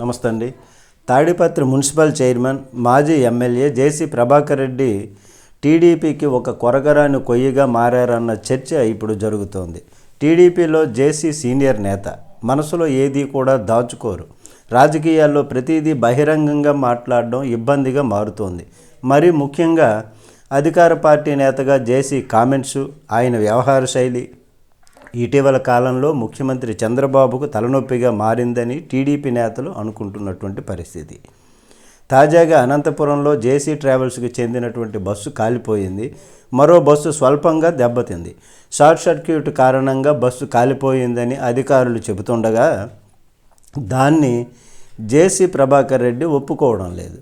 నమస్తే అండి Tadipatri municipal chairman మాజీ ఎమ్మెల్యే జేసీ ప్రభాకర్ రెడ్డి టీడీపీకి ఒక కొరగరాని కొయ్యగా మారారన్న చర్చ ఇప్పుడు జరుగుతోంది. టీడీపీలో జేసీ సీనియర్ నేత మనసులో ఏది కూడా దాచుకోరు. రాజకీయాల్లో ప్రతిదీ బహిరంగంగా మాట్లాడడం ఇబ్బందిగా మారుతోంది. మరి ముఖ్యంగా అధికార పార్టీ నేతగా జేసీ కామెంట్స్ ఆయన వ్యవహార శైలి ఇటీవల కాలంలో ముఖ్యమంత్రి చంద్రబాబుకు తలనొప్పిగా మారిందని టీడీపీ నేతలు అనుకుంటున్నటువంటి పరిస్థితి. తాజాగా అనంతపురంలో జేసీ ట్రావెల్స్కి చెందినటువంటి బస్సు కాలిపోయింది. మరో బస్సు స్వల్పంగా దెబ్బతింది. షార్ట్ సర్క్యూట్ కారణంగా బస్సు కాలిపోయిందని అధికారులు చెబుతుండగా దాన్ని జేసీ ప్రభాకర్ రెడ్డి ఒప్పుకోవడం లేదు.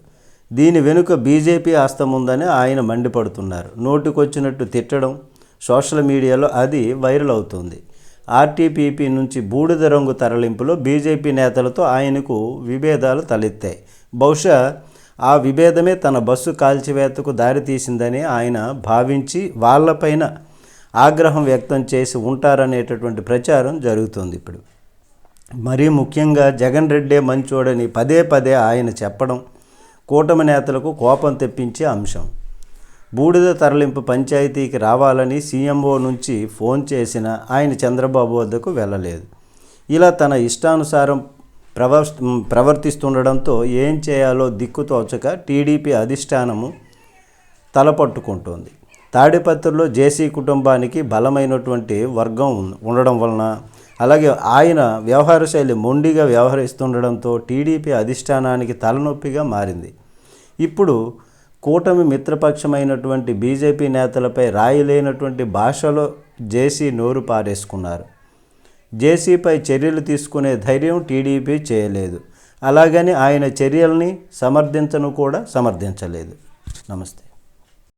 దీని వెనుక బీజేపీ ఆస్తం ఉందని ఆయన మండిపడుతున్నారు. నోటికొచ్చినట్టు తిట్టడం సోషల్ మీడియాలో అది వైరల్ అవుతుంది. ఆర్టీపీపీ నుంచి బూడిద రంగు తరలింపులో బీజేపీ నేతలతో ఆయనకు విభేదాలు తలెత్తాయి. బహుశా ఆ విభేదమే తన బస్సు కాల్చివేతకు దారితీసిందని ఆయన భావించి వాళ్ళపైన ఆగ్రహం వ్యక్తం చేసి ఉంటారనేటటువంటి ప్రచారం జరుగుతుంది ఇప్పుడు. మరీ ముఖ్యంగా జగన్ రెడ్డే మంచోడని పదే పదే ఆయన చెప్పడం కూటమి నేతలకు కోపం తెప్పించే అంశం. బూడిద తరలింపు పంచాయతీకి రావాలని సీఎంఓ నుంచి ఫోన్ చేసిన ఆయన చంద్రబాబు వద్దకు వెళ్ళలేదు. ఇలా తన ఇష్టానుసారం ప్రవ ప్రవర్తిస్తుండడంతో ఏం చేయాలో దిక్కుతోచక టీడీపీ అధిష్టానము తలపట్టుకుంటోంది. తాడిపత్రిలో జేసీ కుటుంబానికి బలమైనటువంటి వర్గం ఉండడం వలన అలాగే ఆయన వ్యవహార శైలి మొండిగా వ్యవహరిస్తుండడంతో టీడీపీ అధిష్టానానికి తలనొప్పిగా మారింది. ఇప్పుడు కూటమి మిత్రపక్షమైనటువంటి బీజేపీ నేతలపై రాయలేనటువంటి భాషలో జేసీ నోరు పారేసుకున్నారు. జేసీపై చర్యలు తీసుకునే ధైర్యం టీడీపీ చేయలేదు. అలాగని ఆయన చర్యల్ని సమర్థించను కూడా సమర్థించలేదు. నమస్తే.